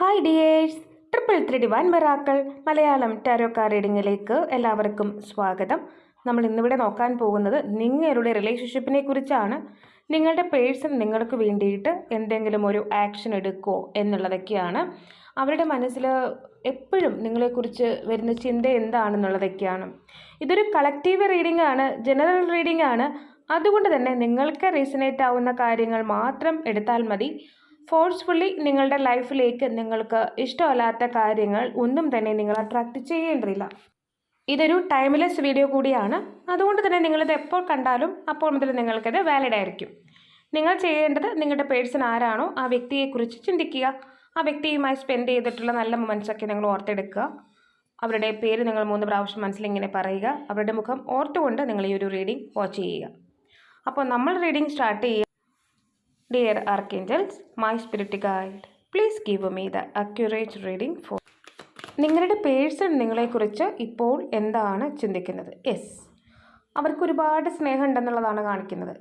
Hi dears triple three divine meraki Malayalam ടാരോക്കാ റീഡിങ്ങിലേക്ക് എല്ലാവർക്കും സ്വാഗതം. നമ്മൾ ഇന്നിവിടെ നോക്കാൻ പോകുന്നത് നിങ്ങളുടെ റിലേഷൻഷിപ്പിനെ കുറിച്ചാണ്. നിങ്ങളുടെ പേഴ്സൺ നിങ്ങൾക്ക് വേണ്ടിയിട്ട് എന്തെങ്കിലും ഒരു ആക്ഷൻ എടുക്കുമോ എന്നുള്ളതൊക്കെയാണ്. അവരുടെ മനസ്സിൽ എപ്പോഴും നിങ്ങളെക്കുറിച്ച് വരുന്ന ചിന്ത എന്താണെന്നുള്ളതൊക്കെയാണ്. ഇതൊരു കളക്റ്റീവ് റീഡിംഗ് ആണ് ജനറൽ റീഡിംഗ് ആണ്. അതുകൊണ്ട് തന്നെ നിങ്ങൾക്ക് റീസണേറ്റ് ആവുന്ന കാര്യങ്ങൾ മാത്രം എടുത്താൽ മതി. ഫോഴ്സ്ഫുള്ളി നിങ്ങളുടെ ലൈഫിലേക്ക് നിങ്ങൾക്ക് ഇഷ്ടമല്ലാത്ത കാര്യങ്ങൾ ഒന്നും തന്നെ നിങ്ങൾ അട്രാക്റ്റ് ചെയ്യേണ്ടതില്ല. ഇതൊരു ടൈംലെസ് വീഡിയോ കൂടിയാണ്. അതുകൊണ്ട് തന്നെ നിങ്ങളിത് എപ്പോൾ കണ്ടാലും അപ്പോൾ മുതൽ നിങ്ങൾക്കത് വാലിഡ് ആയിരിക്കും. നിങ്ങൾ ചെയ്യേണ്ടത് നിങ്ങളുടെ പേഴ്സൺ ആരാണോ ആ വ്യക്തിയെക്കുറിച്ച് ചിന്തിക്കുക. ആ വ്യക്തിയുമായി സ്പെൻഡ് ചെയ്തിട്ടുള്ള നല്ല മൊമെൻസൊക്കെ നിങ്ങൾ ഓർത്തെടുക്കുക. അവരുടെ പേര് നിങ്ങൾ മൂന്ന് പ്രാവശ്യം മനസ്സിലിങ്ങനെ പറയുക. അവരുടെ മുഖം ഓർത്തുകൊണ്ട് നിങ്ങൾ ഈ ഒരു റീഡിംഗ് വാച്ച് ചെയ്യുക. അപ്പോൾ നമ്മൾ റീഡിംഗ് സ്റ്റാർട്ട് ചെയ്യുക. Dear Archangels, my spirit guide, please give me the accurate reading for നിങ്ങളുടെ പേഴ്സൺ നിങ്ങളെക്കുറിച്ച് ഇപ്പോൾ എന്താണ് ചിന്തിക്കുന്നത്? യെസ് അവർക്ക് ഒരുപാട് സ്നേഹം ഉണ്ടെന്നുള്ളതാണ് കാണിക്കുന്നത്.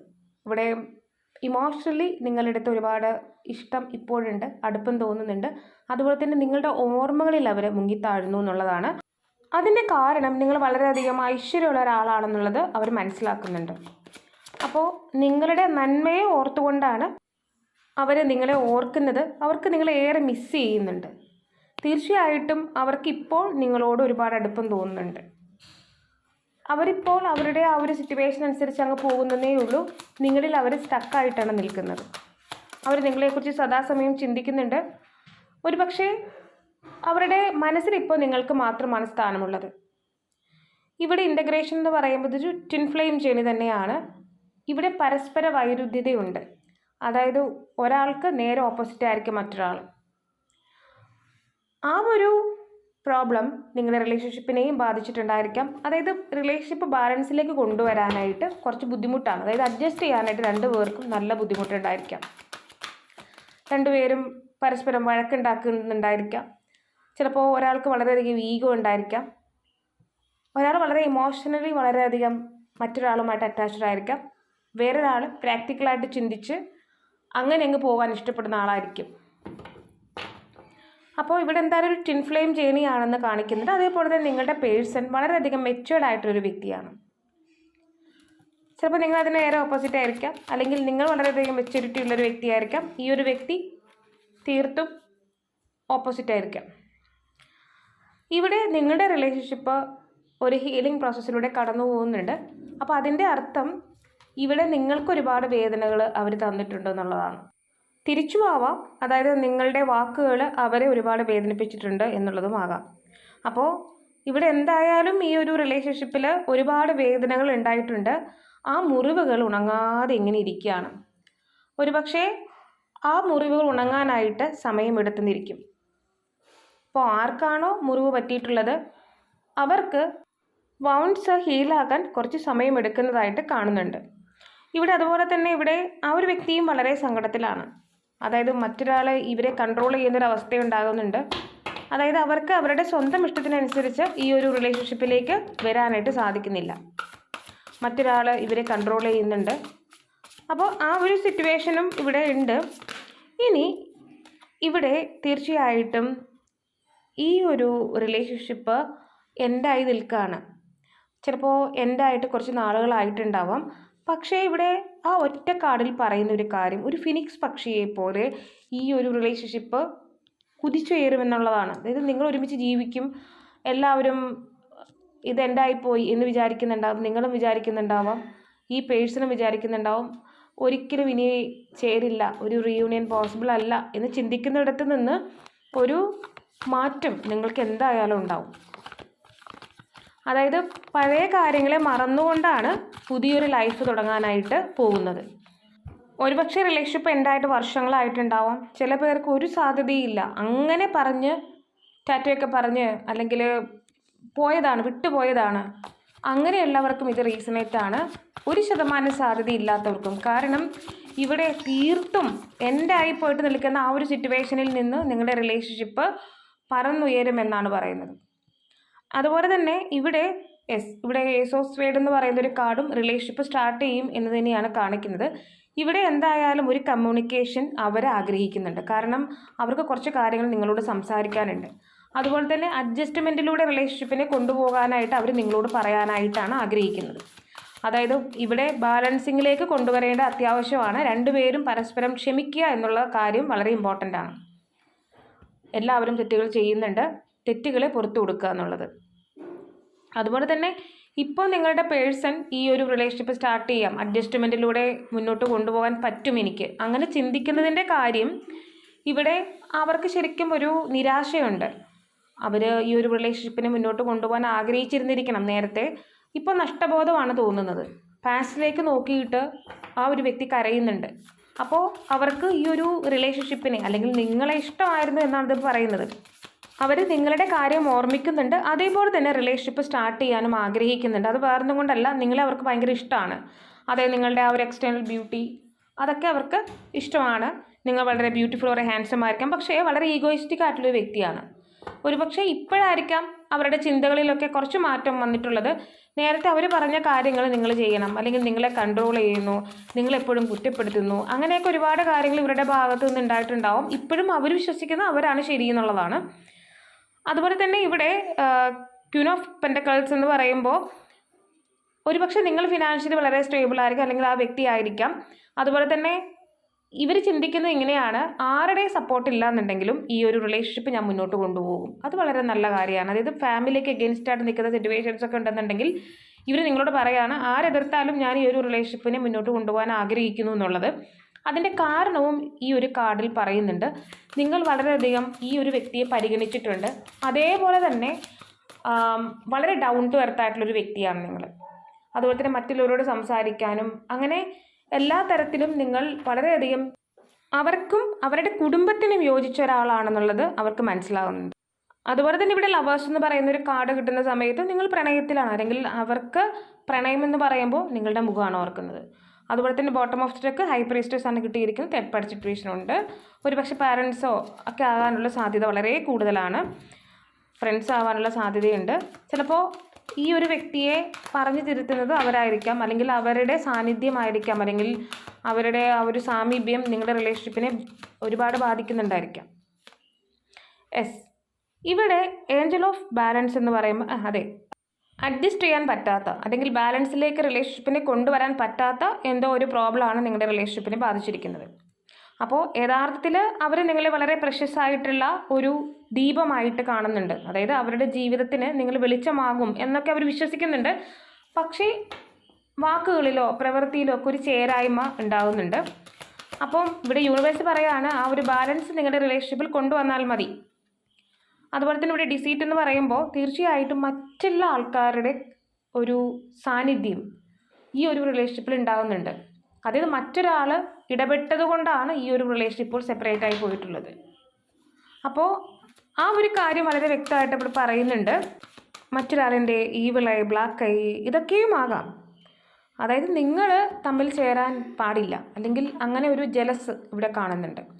ഇവിടെ ഇമോഷണലി നിങ്ങളുടെ അടുത്ത് ഒരുപാട് ഇഷ്ടം ഇപ്പോഴുണ്ട് അടുപ്പം തോന്നുന്നുണ്ട്. അതുപോലെ തന്നെ നിങ്ങളുടെ ഓർമ്മകളിൽ അവർ മുങ്ങിത്താഴുന്നു എന്നുള്ളതാണ്. അതിന്റെ കാരണം നിങ്ങൾ വളരെയധികം ഐശ്വര്യമുള്ള ഒരാളാണെന്നുള്ളത് അവർ മനസ്സിലാക്കുന്നുണ്ട്. അപ്പോൾ നിങ്ങളുടെ നന്മയെ ഓർത്തുകൊണ്ടാണ് അവർ നിങ്ങളെ ഓർക്കുന്നത് അവർക്ക് നിങ്ങളെ ഏറെ മിസ് ചെയ്യുന്നുണ്ട്. തീർച്ചയായിട്ടും അവർക്കിപ്പോൾ നിങ്ങളോട് ഒരുപാട് അടുപ്പം തോന്നുന്നുണ്ട്. അവരിപ്പോൾ അവരുടെ ആ ഒരു സിറ്റുവേഷൻ അനുസരിച്ച് അങ്ങ് പോകുന്നതേ ഉള്ളൂ. നിങ്ങളിൽ അവർ സ്റ്റക്കായിട്ടാണ് നിൽക്കുന്നത്. അവർ നിങ്ങളെക്കുറിച്ച് സദാസമയം ചിന്തിക്കുന്നുണ്ട്. ഒരു പക്ഷേ അവരുടെ മനസ്സിൽ ഇപ്പോൾ നിങ്ങൾക്ക് മാത്രമാണ് സ്ഥാനമുള്ളത്. ഇവിടെ ഇന്റഗ്രേഷൻ എന്ന് പറയുമ്പോൾ ഒരു ട്വിൻ ഫ്ലെയിം ജേണി തന്നെയാണ്. ഇവിടെ പരസ്പര വൈരുദ്ധ്യതയുണ്ട്. അതായത് ഒരാൾക്ക് നേരെ ഓപ്പോസിറ്റ് ആയിരിക്കും മറ്റൊരാൾ. ആ ഒരു പ്രോബ്ലം നിങ്ങളുടെ റിലേഷൻഷിപ്പിനെയും ബാധിച്ചിട്ടുണ്ടായിരിക്കാം. അതായത് റിലേഷൻഷിപ്പ് ബാലൻസിലേക്ക് കൊണ്ടുവരാനായിട്ട് കുറച്ച് ബുദ്ധിമുട്ടാണ്. അതായത് അഡ്ജസ്റ്റ് ചെയ്യാനായിട്ട് രണ്ട് പേർക്കും നല്ല ബുദ്ധിമുട്ടുണ്ടായിരിക്കാം. രണ്ടുപേരും പരസ്പരം വഴക്കുണ്ടാക്കുന്നുണ്ടായിരിക്കാം. ചിലപ്പോൾ ഒരാൾക്ക് വളരെയധികം ഈഗോ ഉണ്ടായിരിക്കാം. ഒരാൾ വളരെ ഇമോഷണലി വളരെയധികം മറ്റൊരാളുമായിട്ട് അറ്റാച്ച്ഡ് ആയിരിക്കാം. വേറൊരാൾ പ്രാക്ടിക്കലായിട്ട് ചിന്തിച്ച് അങ്ങനെ അങ്ങ് പോകാൻ ഇഷ്ടപ്പെടുന്ന ആളായിരിക്കും. അപ്പോൾ ഇവിടെ എന്തായാലും ഒരു ടിൻ ഫ്ലെയിം ജേണിയാണെന്ന് കാണിക്കുന്നുണ്ട്. അതേപോലെ തന്നെ നിങ്ങളുടെ പേഴ്സൺ വളരെയധികം മെച്ചുവേർഡ് ആയിട്ടൊരു വ്യക്തിയാണ്. ചിലപ്പോൾ നിങ്ങൾ അതിന് നേരെ ഓപ്പോസിറ്റ് ആയിരിക്കാം. അല്ലെങ്കിൽ നിങ്ങൾ വളരെയധികം മെച്യൂരിറ്റി ഉള്ളൊരു വ്യക്തിയായിരിക്കാം. ഈ ഒരു വ്യക്തി തീർത്തും ഓപ്പോസിറ്റ് ആയിരിക്കാം. ഇവിടെ നിങ്ങളുടെ റിലേഷൻഷിപ്പ് ഒരു ഹീലിംഗ് പ്രോസസ്സിലൂടെ കടന്നു പോകുന്നുണ്ട് അപ്പോൾ അതിന്റെ അർത്ഥം ഇവിടെ നിങ്ങൾക്ക് ഒരുപാട് വേദനകൾ അവർ തന്നിട്ടുണ്ട് എന്നുള്ളതാണ് തിരിച്ചു ആവാം അതായത് നിങ്ങളുടെ വാക്കുകൾ അവരെ ഒരുപാട് വേദനിപ്പിച്ചിട്ടുണ്ട് എന്നുള്ളതുമാകാം അപ്പോൾ ഇവിടെ എന്തായാലും ഈ ഒരു റിലേഷൻഷിപ്പിൽ ഒരുപാട് വേദനകൾ ഉണ്ടായിട്ടുണ്ട്. ആ മുറിവുകൾ ഉണങ്ങാതെ ഇങ്ങനെ ഇരിക്കുകയാണ്. ഒരുപക്ഷെ ആ മുറിവുകൾ ഉണങ്ങാനായിട്ട് സമയമെടുത്തുന്നിരിക്കും അപ്പോൾ ആർക്കാണോ മുറിവ് പറ്റിയിട്ടുള്ളത്? അവർക്ക് വൗണ്ട്സ് ഹീലാകാൻ കുറച്ച് സമയമെടുക്കുന്നതായിട്ട് കാണുന്നുണ്ട്. ഇവിടെ അതുപോലെ തന്നെ ഇവിടെ ആ ഒരു വ്യക്തിയും വളരെ സങ്കടത്തിലാണ്. അതായത് മറ്റൊരാൾ ഇവരെ കൺട്രോൾ ചെയ്യുന്നൊരവസ്ഥ ഉണ്ടാകുന്നുണ്ട്. അതായത് അവർക്ക് അവരുടെ സ്വന്തം ഇഷ്ടത്തിനനുസരിച്ച് ഈ ഒരു റിലേഷൻഷിപ്പിലേക്ക് വരാനായിട്ട് സാധിക്കുന്നില്ല. മറ്റൊരാൾ ഇവരെ കൺട്രോൾ ചെയ്യുന്നുണ്ട്. അപ്പോൾ ആ ഒരു സിറ്റുവേഷനും ഇവിടെ ഉണ്ട്. ഇനി ഇവിടെ തീർച്ചയായിട്ടും ഈ ഒരു റിലേഷൻഷിപ്പ് എൻഡായി നിൽക്കുകയാണ് ചിലപ്പോൾ എൻഡായിട്ട് കുറച്ച് നാളുകളായിട്ടുണ്ടാവാം. പക്ഷേ ഇവിടെ ആ ഒറ്റ കാർഡിൽ പറയുന്ന ഒരു കാര്യം ഒരു ഫിനിക്സ് പക്ഷിയെ പോലെ ഈ ഒരു റിലേഷൻഷിപ്പ് കുതിച്ചുയരുമെന്നുള്ളതാണ്. അതായത് നിങ്ങൾ ഒരുമിച്ച് ജീവിക്കും എല്ലാവരും ഇത് എൻഡായിപ്പോയി എന്ന് വിചാരിക്കുന്നുണ്ടാവും നിങ്ങളും വിചാരിക്കുന്നുണ്ടാവാം ഈ പേഴ്സണും വിചാരിക്കുന്നുണ്ടാവും. ഒരിക്കലും ഇനി ചേരില്ല ഒരു റീയൂണിയൻ പോസിബിൾ അല്ല എന്ന് ചിന്തിക്കുന്നിടത്ത് നിന്ന് ഒരു മാറ്റം നിങ്ങൾക്ക് എന്തായാലും ഉണ്ടാവും. അതായത് പഴയ കാര്യങ്ങളെ മറന്നുകൊണ്ടാണ് പുതിയൊരു ലൈഫ് തുടങ്ങാനായിട്ട് പോകുന്നത്. ഒരുപക്ഷെ റിലേഷൻഷിപ്പ് എൻഡായിട്ട് വർഷങ്ങളായിട്ടുണ്ടാവാം. ചില പേർക്ക് ഒരു സാധ്യതയില്ല. അങ്ങനെ പറഞ്ഞ് ടാറ്റയൊക്കെ പറഞ്ഞ് അല്ലെങ്കിൽ പോയതാണ് വിട്ടുപോയതാണ്. അങ്ങനെയുള്ളവർക്കും ഇത് റീസണേറ്റ് ആണ്. ഒരു ശതമാനം സാധ്യത ഇല്ലാത്തവർക്കും. കാരണം ഇവിടെ തീർത്തും എൻഡായി പോയിട്ട് നിൽക്കുന്ന ആ ഒരു സിറ്റുവേഷനിൽ നിന്ന് നിങ്ങളുടെ റിലേഷൻഷിപ്പ് പറന്നുയരുമെന്നാണ് പറയുന്നത്. അതുപോലെ തന്നെ ഇവിടെ എസ് ഇവിടെ എസ് ഓഫ് സ്വേഡ് എന്ന് പറയുന്ന ഒരു കാർഡും റിലേഷൻഷിപ്പ് സ്റ്റാർട്ട് ചെയ്യും എന്ന് തന്നെയാണ് കാണിക്കുന്നത്. ഇവിടെ എന്തായാലും ഒരു കമ്മ്യൂണിക്കേഷൻ അവർ ആഗ്രഹിക്കുന്നുണ്ട്. കാരണം അവർക്ക് കുറച്ച് കാര്യങ്ങൾ നിങ്ങളോട് സംസാരിക്കാനുണ്ട്. അതുപോലെ തന്നെ അഡ്ജസ്റ്റ്മെന്റിലൂടെ റിലേഷൻഷിപ്പിനെ കൊണ്ടുപോകാനായിട്ട് അവർ നിങ്ങളോട് പറയാനായിട്ടാണ് ആഗ്രഹിക്കുന്നത്. അതായത് ഇവിടെ ബാലൻസിങ്ങിലേക്ക് കൊണ്ടുവരേണ്ട അത്യാവശ്യമാണ്. രണ്ടുപേരും പരസ്പരം ക്ഷമിക്കുക എന്നുള്ള കാര്യം വളരെ ഇമ്പോർട്ടന്റ് ആണ്. എല്ലാവരും തെറ്റുകൾ ചെയ്യുന്നുണ്ട്. തെറ്റുകളെ പുറത്തു കൊടുക്കുക എന്നുള്ളത്. അതുപോലെ തന്നെ ഇപ്പോൾ നിങ്ങളുടെ പേഴ്സൺ ഈ ഒരു റിലേഷൻഷിപ്പ് സ്റ്റാർട്ട് ചെയ്യാം. അഡ്ജസ്റ്റ്മെന്റിലൂടെ മുന്നോട്ട് കൊണ്ടുപോകാൻ പറ്റും എനിക്ക്. അങ്ങനെ ചിന്തിക്കുന്നതിന്റെ കാര്യം ഇവിടെ അവർക്ക് ശരിക്കും ഒരു നിരാശയുണ്ട്. അവർ ഈ ഒരു റിലേഷൻഷിപ്പിനെ മുന്നോട്ട് കൊണ്ടുപോകാൻ ആഗ്രഹിച്ചിരുന്നിരിക്കണം നേരത്തെ. ഇപ്പോൾ നഷ്ടബോധമാണ് തോന്നുന്നത്. പാസ്റ്റിലേക്ക് നോക്കിയിട്ട് ആ ഒരു വ്യക്തി കരയുന്നുണ്ട്. അപ്പോൾ അവർക്ക് ഈ ഒരു റിലേഷൻഷിപ്പിനെ അല്ലെങ്കിൽ നിങ്ങളെ ഇഷ്ടമായിരുന്നു എന്നാണ് ഇത് പറയുന്നത്. അവർ നിങ്ങളുടെ കാര്യം ഓർമ്മിക്കുന്നുണ്ട്. അതേപോലെ തന്നെ റിലേഷൻഷിപ്പ് സ്റ്റാർട്ട് ചെയ്യാനും ആഗ്രഹിക്കുന്നുണ്ട്. അത് വേറൊന്നും കൊണ്ടല്ല നിങ്ങളെ അവർക്ക് ഭയങ്കര ഇഷ്ടമാണ്. അതായത് നിങ്ങളുടെ ആ ഒരു എക്സ്റ്റേണൽ ബ്യൂട്ടി അതൊക്കെ അവർക്ക് ഇഷ്ടമാണ്. നിങ്ങൾ വളരെ ബ്യൂട്ടിഫുൾ വളരെ ഹാൻഡ്സം ആയിരിക്കാം. പക്ഷേ വളരെ ഈഗോയിസ്റ്റിക് ആയിട്ടുള്ള ഒരു വ്യക്തിയാണ്. ഒരുപക്ഷെ ഇപ്പോഴായിരിക്കാം അവരുടെ ചിന്തകളിലൊക്കെ കുറച്ച് മാറ്റം വന്നിട്ടുള്ളത്. നേരത്തെ അവർ പറഞ്ഞ കാര്യങ്ങൾ നിങ്ങൾ ചെയ്യണം. അല്ലെങ്കിൽ നിങ്ങളെ കൺട്രോൾ ചെയ്യുന്നു. നിങ്ങളെപ്പോഴും കുറ്റപ്പെടുത്തുന്നു. അങ്ങനെയൊക്കെ ഒരുപാട് കാര്യങ്ങൾ ഇവരുടെ ഭാഗത്തു നിന്ന് ഉണ്ടായിട്ടുണ്ടാവും. ഇപ്പോഴും അവർ വിശ്വസിക്കുന്ന അവരാണ് ശരി എന്നുള്ളതാണ് അതുപോലെ തന്നെ ഇവിടെ ക്യൂൻ ഓഫ് പെന്റക്കൾസ് എന്ന് പറയുമ്പോൾ ഒരുപക്ഷെ നിങ്ങൾ ഫിനാൻഷ്യലി വളരെ സ്റ്റേബിൾ ആയിരിക്കും അല്ലെങ്കിൽ ആ വ്യക്തി ആയിരിക്കാം. അതുപോലെ തന്നെ ഇവർ ചിന്തിക്കുന്നത് ഇങ്ങനെയാണ് ആരുടെ സപ്പോർട്ട് ഇല്ല എന്നുണ്ടെങ്കിലും ഈ ഒരു റിലേഷൻഷിപ്പ് ഞാൻ മുന്നോട്ട് കൊണ്ടുപോകും. അത് വളരെ നല്ല കാര്യമാണ്. അതായത് ഫാമിലിക്ക് എഗെയിൻസ്റ്റ് ആയിട്ട് നിൽക്കുന്ന സിറ്റുവേഷൻസ് ഒക്കെ ഉണ്ടെന്നുണ്ടെങ്കിൽ ഇവർ നിങ്ങളോട് പറയാണ് ആരെതിർത്താലും ഞാൻ ഈ ഒരു റിലേഷൻഷിപ്പിനെ മുന്നോട്ട് കൊണ്ടുപോകാൻ ആഗ്രഹിക്കുന്നു എന്നുള്ളത്. അതിന്റെ കാരണവും ഈ ഒരു കാർഡിൽ പറയുന്നുണ്ട്. നിങ്ങൾ വളരെയധികം ഈ ഒരു വ്യക്തിയെ പരിഗണിച്ചിട്ടുണ്ട്. അതേപോലെ തന്നെ വളരെ ഡൗൺ ടു എർത്ത് ആയിട്ടുള്ളൊരു വ്യക്തിയാണ് നിങ്ങൾ. അതുപോലെ തന്നെ മറ്റുള്ളവരോട് സംസാരിക്കാനും അങ്ങനെ എല്ലാ തരത്തിലും നിങ്ങൾ വളരെയധികം അവർക്കും അവരുടെ കുടുംബത്തിനും യോജിച്ച ഒരാളാണെന്നുള്ളത് അവർക്ക് മനസ്സിലാകുന്നുണ്ട് അതുപോലെ തന്നെ ഇവിടെ ലവേഴ്സ് എന്ന് പറയുന്ന ഒരു കാർഡ് കിട്ടുന്ന സമയത്ത് നിങ്ങൾ പ്രണയത്തിലാണ്. അല്ലെങ്കിൽ അവർക്ക് പ്രണയം എന്ന് പറയുമ്പോൾ നിങ്ങളുടെ മുഖമാണ് ഓർക്കുന്നത്. അതുപോലെ തന്നെ ബോട്ടം ഓഫ് സ്ട്രക്ക് ഹൈ ആണ് കിട്ടിയിരിക്കുന്നത്. തേർഡ് പാർട്ടി ഉണ്ട്. ഒരുപക്ഷെ പാരൻസോ ഒക്കെ ആകാനുള്ള സാധ്യത വളരെ കൂടുതലാണ്. ഫ്രണ്ട്സ് ആവാനുള്ള സാധ്യതയുണ്ട്. ചിലപ്പോൾ ഈ ഒരു വ്യക്തിയെ പറഞ്ഞു തിരുത്തുന്നത് അവരായിരിക്കാം. അല്ലെങ്കിൽ അവരുടെ സാന്നിധ്യമായിരിക്കാം. അല്ലെങ്കിൽ അവരുടെ ആ ഒരു സാമീപ്യം നിങ്ങളുടെ റിലേഷൻഷിപ്പിനെ ഒരുപാട് ബാധിക്കുന്നുണ്ടായിരിക്കാം. എസ് ഇവിടെ ഏഞ്ചൽ ഓഫ് ബാലൻസ് എന്ന് പറയുമ്പോൾ അതെ. അഡ്ജസ്റ്റ് ചെയ്യാൻ പറ്റാത്ത അല്ലെങ്കിൽ ബാലൻസിലേക്ക് റിലേഷൻഷിപ്പിനെ കൊണ്ടുവരാൻ പറ്റാത്ത എന്തോ ഒരു പ്രോബ്ലമാണ് നിങ്ങളുടെ റിലേഷൻഷിപ്പിനെ ബാധിച്ചിരിക്കുന്നത്. അപ്പോൾ യഥാർത്ഥത്തിൽ അവർ നിങ്ങളെ വളരെ പ്രഷ്യസ് ആയിട്ടുള്ള ഒരു ദീപമായിട്ട് കാണുന്നുണ്ട്. അതായത് അവരുടെ ജീവിതത്തിന് നിങ്ങൾ വെളിച്ചമാകും എന്നൊക്കെ അവർ വിശ്വസിക്കുന്നുണ്ട്. പക്ഷേ വാക്കുകളിലോ പ്രവൃത്തിയിലോ ഒക്കെ ഒരു ചേരായ്മ ഉണ്ടാകുന്നുണ്ട് അപ്പം ഇവിടെ യൂണിവേഴ്സ് പറയാണ് ആ ഒരു ബാലൻസ് നിങ്ങളുടെ റിലേഷൻഷിപ്പിൽ കൊണ്ടുവന്നാൽ മതി. അതുപോലെ തന്നെ ഇവിടെ ഡിസീറ്റ് എന്ന് പറയുമ്പോൾ തീർച്ചയായിട്ടും മറ്റുള്ള ആൾക്കാരുടെ ഒരു സാന്നിധ്യം ഈ ഒരു റിലേഷൻഷിപ്പിൽ ഉണ്ടാകുന്നുണ്ട്. അതായത് മറ്റൊരാൾ ഇടപെട്ടത് കൊണ്ടാണ് ഈ ഒരു റിലേഷൻഷിപ്പ് ഇപ്പോൾ സെപ്പറേറ്റ് ആയി പോയിട്ടുള്ളത്. അപ്പോൾ ആ ഒരു കാര്യം വളരെ വ്യക്തമായിട്ട് ഇവിടെ പറയുന്നുണ്ട്. മറ്റൊരാളിന്റെ ഈവിളായി ബ്ലാക്ക് ഐ ഇതൊക്കെയും ആകാം. അതായത് നിങ്ങൾ തമ്മിൽ ചേരാൻ പാടില്ല. അല്ലെങ്കിൽ അങ്ങനെ ഒരു ജലസ് ഇവിടെ കാണുന്നുണ്ട്.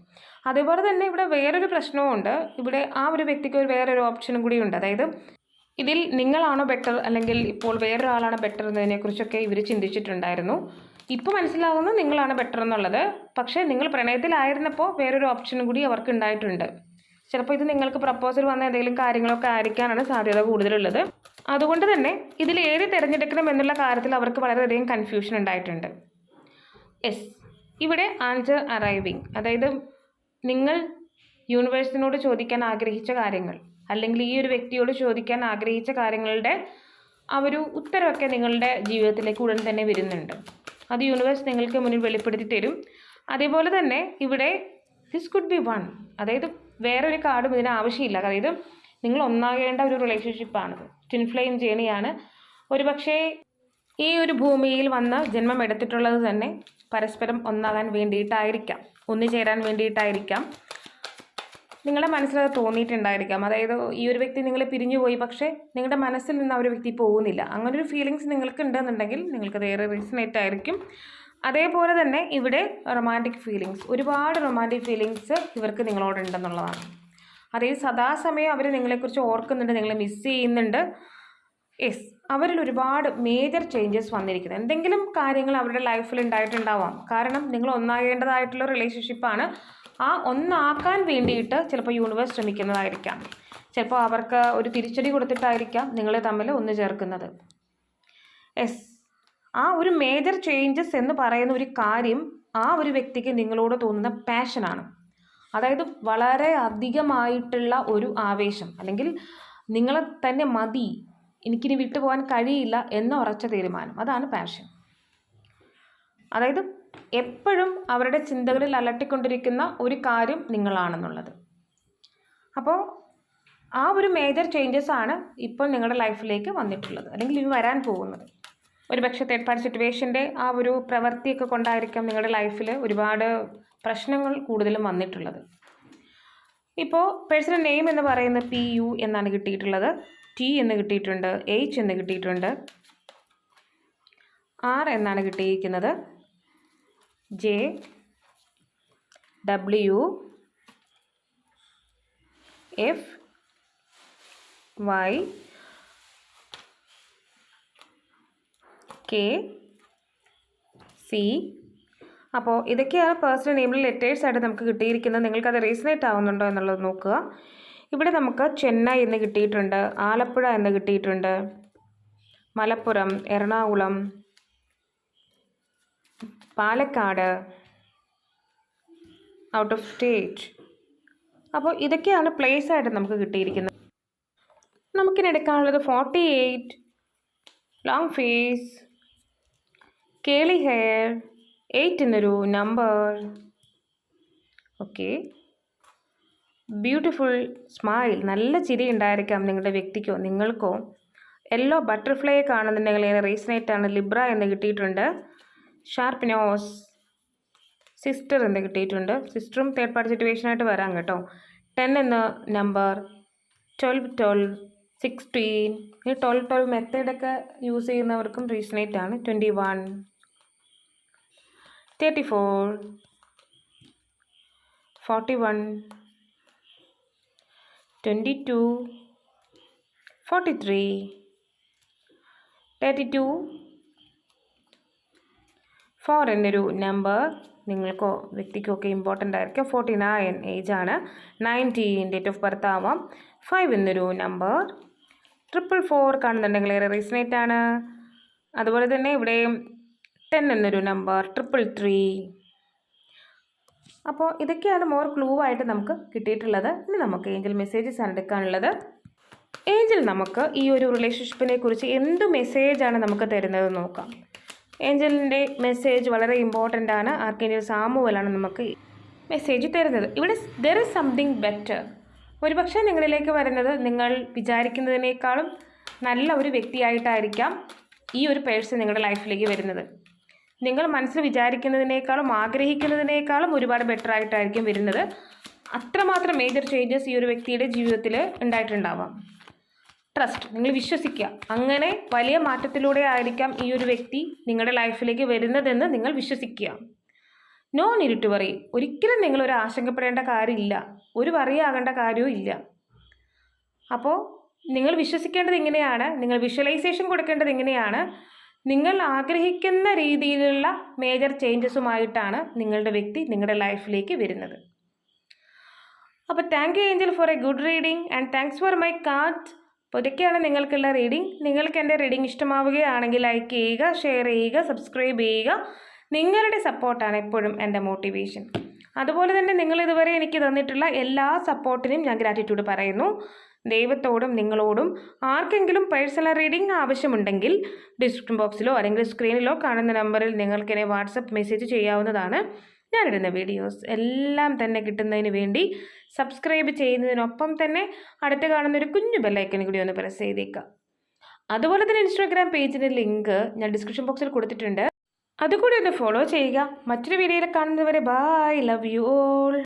അതേപോലെ തന്നെ ഇവിടെ വേറൊരു പ്രശ്നവുമുണ്ട് ഇവിടെ ആ ഒരു വ്യക്തിക്ക് ഒരു വേറൊരു ഓപ്ഷനും കൂടി ഉണ്ട്. അതായത് ഇതിൽ നിങ്ങളാണോ ബെറ്റർ അല്ലെങ്കിൽ ഇപ്പോൾ വേറൊരാളാണ് ബെറ്റർ എന്നതിനെക്കുറിച്ചൊക്കെ ഇവർ ചിന്തിച്ചിട്ടുണ്ടായിരുന്നു. ഇപ്പോൾ മനസ്സിലാകുന്നു നിങ്ങളാണ് ബെറ്റർ എന്നുള്ളത്. പക്ഷേ നിങ്ങൾ പ്രണയത്തിലായിരുന്നപ്പോൾ വേറൊരു ഓപ്ഷനും കൂടി അവർക്ക് ഉണ്ടായിട്ടുണ്ട് ചിലപ്പോൾ ഇത് നിങ്ങൾക്ക് പ്രപ്പോസൽ വന്ന എന്തെങ്കിലും കാര്യങ്ങളൊക്കെ ആയിരിക്കാനാണ് സാധ്യത കൂടുതലുള്ളത്. അതുകൊണ്ട് തന്നെ ഇതിൽ ഏത് തിരഞ്ഞെടുക്കണം എന്നുള്ള കാര്യത്തിൽ അവർക്ക് വളരെയധികം കൺഫ്യൂഷൻ ഉണ്ടായിട്ടുണ്ട്. എസ് ഇവിടെ ആൻസർ അറൈവിങ് അതായത് നിങ്ങൾ യൂണിവേഴ്സിനോട് ചോദിക്കാൻ ആഗ്രഹിച്ച കാര്യങ്ങൾ അല്ലെങ്കിൽ ഈ ഒരു വ്യക്തിയോട് ചോദിക്കാൻ ആഗ്രഹിച്ച കാര്യങ്ങളുടെ ആ ഒരു ഉത്തരവൊക്കെ നിങ്ങളുടെ ജീവിതത്തിലേക്ക് ഉടൻ തന്നെ വരുന്നുണ്ട്. അത് യൂണിവേഴ്സ് നിങ്ങൾക്ക് മുന്നിൽ വെളിപ്പെടുത്തി തരും. അതേപോലെ തന്നെ ഇവിടെ ദിസ് കുഡ് ബി വൺ അതായത് വേറൊരു കാർഡും ഇതിന് ആവശ്യമില്ല. അതായത് നിങ്ങൾ ഒന്നാകേണ്ട ഒരു റിലേഷൻഷിപ്പാണ് ട്വിൻ ഫ്ലെയിം ജേണിയാണ് ഒരുപക്ഷേ ഈ ഒരു ഭൂമിയിൽ വന്ന് ജന്മം എടുത്തിട്ടുള്ളത് തന്നെ പരസ്പരം ഒന്നാകാൻ വേണ്ടിയിട്ടായിരിക്കാം. ഒന്നുചേരാൻ വേണ്ടിയിട്ടായിരിക്കാം. നിങ്ങളുടെ മനസ്സിലത് തോന്നിയിട്ടുണ്ടായിരിക്കാം. അതായത് ഈ ഒരു വ്യക്തി നിങ്ങളെ പിരിഞ്ഞുപോയി പക്ഷേ നിങ്ങളുടെ മനസ്സിൽ നിന്ന് ആ ഒരു വ്യക്തി പോകുന്നില്ല. അങ്ങനെ ഒരു ഫീലിങ്സ് നിങ്ങൾക്ക് ഉണ്ടെന്നുണ്ടെങ്കിൽ നിങ്ങൾക്ക് വേറെ റീസണേറ്റ് ആയിരിക്കും. അതേപോലെ തന്നെ ഇവിടെ റൊമാന്റിക് ഫീലിങ്സ് ഒരുപാട് റൊമാന്റിക് ഫീലിങ്സ് ഇവർക്ക് നിങ്ങളോടുണ്ടെന്നുള്ളതാണ്. അതായത് സദാസമയം അവർ നിങ്ങളെക്കുറിച്ച് ഓർക്കുന്നുണ്ട് നിങ്ങളെ മിസ് ചെയ്യുന്നുണ്ട്. യെസ് അവരിൽ ഒരുപാട് മേജർ ചേഞ്ചസ് വന്നിരിക്കുന്നത് എന്തെങ്കിലും കാര്യങ്ങൾ അവരുടെ ലൈഫിൽ ഉണ്ടായിട്ടുണ്ടാവാം കാരണം നിങ്ങൾ ഒന്നാകേണ്ടതായിട്ടുള്ള റിലേഷൻഷിപ്പാണ് ആ ഒന്നാക്കാൻ വേണ്ടിയിട്ട് ചിലപ്പോൾ യൂണിവേഴ്സ് ശ്രമിക്കുന്നതായിരിക്കാം. ചിലപ്പോൾ അവർക്ക് ഒരു തിരിച്ചടി കൊടുത്തിട്ടായിരിക്കാം നിങ്ങളെ തമ്മിൽ ഒന്ന് ചേർക്കുന്നത്. യെസ് ആ ഒരു മേജർ ചേഞ്ചസ് എന്ന് പറയുന്ന ഒരു കാര്യം ആ ഒരു വ്യക്തിക്ക് നിങ്ങളോട് തോന്നുന്ന പാഷനാണ് അതായത് വളരെ അധികമായിട്ടുള്ള ഒരു ആവേശം. അല്ലെങ്കിൽ നിങ്ങളെ തന്നെ മതി. എനിക്കിനി വിട്ടുപോകാൻ കഴിയില്ല എന്ന ഉറച്ച തീരുമാനം. അതാണ് പാഷൻ അതായത് എപ്പോഴും അവരുടെ ചിന്തകളിൽ അലട്ടിക്കൊണ്ടിരിക്കുന്ന ഒരു കാര്യം നിങ്ങളാണെന്നുള്ളത്. അപ്പോൾ ആ ഒരു മേജർ ചേഞ്ചസ് ആണ് ഇപ്പോൾ നിങ്ങളുടെ ലൈഫിലേക്ക് വന്നിട്ടുള്ളത്. അല്ലെങ്കിൽ ഇനി വരാൻ പോകുന്നത്. ഒരു പക്ഷേ തേർഡ് പാർട്ടി സിറ്റുവേഷന്റെ ആ ഒരു പ്രവൃത്തിയൊക്കെ കൊണ്ടായിരിക്കാം നിങ്ങളുടെ ലൈഫിൽ ഒരുപാട് പ്രശ്നങ്ങൾ കൂടുതലും വന്നിട്ടുള്ളത്. ഇപ്പോൾ പേഴ്സണൽ നെയിം എന്ന് പറയുന്ന പി യു എന്നാണ് കിട്ടിയിട്ടുള്ളത്. ടി എന്ന് കിട്ടിയിട്ടുണ്ട് എച്ച് എന്ന് കിട്ടിയിട്ടുണ്ട്. ആർ എന്നാണ് കിട്ടിയിരിക്കുന്നത്. J W F Y K C അപ്പോൾ ഇതൊക്കെയാണ് പേഴ്സണൽ നെയിമിൽ ലെറ്റേഴ്സ് ആയിട്ട് നമുക്ക് കിട്ടിയിരിക്കുന്നത്. നിങ്ങൾക്കത് റീസണേറ്റ് ആവുന്നുണ്ടോ എന്നുള്ളത് നോക്കുക. ഇവിടെ നമുക്ക് ചെന്നൈ എന്ന് കിട്ടിയിട്ടുണ്ട് ആലപ്പുഴ എന്ന് കിട്ടിയിട്ടുണ്ട് Malappuram Ernakulam Palakkad out of state അപ്പോൾ ഇതൊക്കെയാണ് പ്ലേസ് ആയിട്ട് നമുക്ക് കിട്ടിയിരിക്കുന്നത്. നമുക്കിനി എടുക്കാനുള്ളത് forty eight long face curly hair eight എന്നൊരു നമ്പർ ഓക്കെ ബ്യൂട്ടിഫുൾ സ്മൈൽ നല്ല ചിരി ഉണ്ടായിരിക്കാം നിങ്ങളുടെ വ്യക്തിക്കോ നിങ്ങൾക്കോ. യെല്ലോ ബട്ടർഫ്ലൈ കാണുന്നുണ്ടെങ്കിൽ ആണ് ലിബ്ര എന്ന് കിട്ടിയിട്ടുണ്ട്. ഷാർപ്പ് നോസ് സിസ്റ്റർ എന്ന് കിട്ടിയിട്ടുണ്ട്. സിസ്റ്ററും തേർഡ് പാർട്ടി സിറ്റുവേഷനായിട്ട് വരാം കേട്ടോ. ടെൻ എന്ന നമ്പർ ട്വൽവ് ട്വൽവ് സിക്സ്റ്റീൻ ഈ ട്വൽവ് ട്വൽവ് മെത്തേഡൊക്കെ യൂസ് ചെയ്യുന്നവർക്കും റീസണേറ്റ് ആണ്. Twenty one thirty four forty one twenty two forty three thirty two four എന്നൊരു നമ്പർ നിങ്ങൾക്കോ വ്യക്തിക്കോ ഒക്കെ ഇമ്പോർട്ടന്റ് ആയിരിക്കും. ഫോർട്ടി നയൻ ഏജ് ആണ്. നയന്റീൻ ഡേറ്റ് ഓഫ് ബർത്ത് ആവാം. ഫൈവ് എന്നൊരു നമ്പർ ട്രിപ്പിൾ ഫോർ കാണുന്നുണ്ടെങ്കിൽ ഏറെ റീസണേറ്റ് ആണ്. അതുപോലെ തന്നെ ഇവിടെ ടെൻ എന്നൊരു നമ്പർ ട്രിപ്പിൾ ത്രീ അപ്പോൾ ഇതൊക്കെയാണ് മോർ ക്ലൂ ആയിട്ട് നമുക്ക് കിട്ടിയിട്ടുള്ളത്. ഇനി നമുക്ക് ഏഞ്ചൽ മെസ്സേജസ് ആണ് എടുക്കാനുള്ളത്. ഏഞ്ചൽ നമുക്ക് ഈ ഒരു റിലേഷൻഷിപ്പിനെ കുറിച്ച് എന്ത് മെസ്സേജാണ് നമുക്ക് തരുന്നത് നോക്കാം. ഏഞ്ചലിന്റെ മെസ്സേജ് വളരെ ഇമ്പോർട്ടന്റ് ആണ്. ആർക്കേഞ്ചൽ സാമുവലാണ് നമുക്ക് മെസ്സേജ് തരുന്നത്. ഇവിടെ ദർ ഇസ് സംതിങ് ബെറ്റർ ഒരുപക്ഷെ നിങ്ങളിലേക്ക് വരുന്നത് നിങ്ങൾ വിചാരിക്കുന്നതിനേക്കാളും നല്ല ഒരു വ്യക്തിയായിട്ടായിരിക്കാം ഈ ഒരു പേഴ്സൺ നിങ്ങളുടെ ലൈഫിലേക്ക് വരുന്നത്. നിങ്ങൾ മനസ്സിൽ വിചാരിക്കുന്നതിനേക്കാളും ആഗ്രഹിക്കുന്നതിനേക്കാളും ഒരുപാട് ബെറ്റർ ആയിട്ടായിരിക്കും വരുന്നത്. അത്രമാത്രം മേജർ ചേഞ്ചസ് ഈ ഒരു വ്യക്തിയുടെ ജീവിതത്തിൽ ഉണ്ടായിട്ടുണ്ടാവാം. ട്രസ്റ്റ് നിങ്ങൾ വിശ്വസിക്കുക. അങ്ങനെ വലിയ മാറ്റത്തിലൂടെ ആയിരിക്കാം ഈ ഒരു വ്യക്തി നിങ്ങളുടെ ലൈഫിലേക്ക് വരുന്നതെന്ന് നിങ്ങൾ വിശ്വസിക്കുക. നോൺ ഇരുട്ട് വറി ഒരിക്കലും നിങ്ങൾ ഒരു ആശങ്കപ്പെടേണ്ട കാര്യമില്ല. ഒരു വറിയാകേണ്ട കാര്യവും ഇല്ല. അപ്പോൾ നിങ്ങൾ വിശ്വസിക്കേണ്ടത് ഇങ്ങനെയാണ്. നിങ്ങൾ വിഷ്വലൈസേഷൻ കൊടുക്കേണ്ടത് ഇങ്ങനെയാണ്. നിങ്ങൾ ആഗ്രഹിക്കുന്ന രീതിയിലുള്ള മേജർ ചേഞ്ചസുമായിട്ടാണ് നിങ്ങളുടെ വ്യക്തി നിങ്ങളുടെ ലൈഫിലേക്ക് വരുന്നത്. അപ്പോൾ thank you angel for a good reading and thanks for my card അപ്പോൾ നിങ്ങൾക്കുള്ള റീഡിംഗ് നിങ്ങൾക്ക് എന്റെ റീഡിംഗ് ഇഷ്ടമാവുകയാണെങ്കിൽ ലൈക്ക് ചെയ്യുക ഷെയർ ചെയ്യുക സബ്സ്ക്രൈബ് ചെയ്യുക. നിങ്ങളുടെ സപ്പോർട്ടാണ് എപ്പോഴും എന്റെ മോട്ടിവേഷൻ അതുപോലെ തന്നെ നിങ്ങൾ ഇതുവരെ എനിക്ക് തന്നിട്ടുള്ള എല്ലാ സപ്പോർട്ടിനും ഞാൻ ഗ്രാറ്റിറ്റ്യൂഡ് പറയുന്നു. ദൈവത്തോടും നിങ്ങളോടും ആർക്കെങ്കിലും പേഴ്സണൽ റീഡിംഗ് ആവശ്യമുണ്ടെങ്കിൽ ഡിസ്ക്രിപ്ഷൻ ബോക്സിലോ അല്ലെങ്കിൽ സ്ക്രീനിലോ കാണുന്ന നമ്പറിൽ നിങ്ങൾക്കെന്നെ വാട്സപ്പ് മെസ്സേജ് ചെയ്യാവുന്നതാണ്. ഞാനിടുന്ന വീഡിയോസ് എല്ലാം തന്നെ കിട്ടുന്നതിന് വേണ്ടി സബ്സ്ക്രൈബ് ചെയ്യുന്നതിനൊപ്പം തന്നെ അടുത്ത് കാണുന്ന ഒരു കുഞ്ഞു ബെല്ലൈക്കൻ കൂടി ഒന്ന് പ്രസ് ചെയ്തേക്കാം അതുപോലെ തന്നെ ഇൻസ്റ്റാഗ്രാം പേജിന്റെ ലിങ്ക് ഞാൻ ഡിസ്ക്രിപ്ഷൻ ബോക്സിൽ കൊടുത്തിട്ടുണ്ട്. അതുകൂടി ഒന്ന് ഫോളോ ചെയ്യുക. മറ്റൊരു വീഡിയോയിൽ കാണുന്നവരെ ബൈ ലവ് യു ഓൾ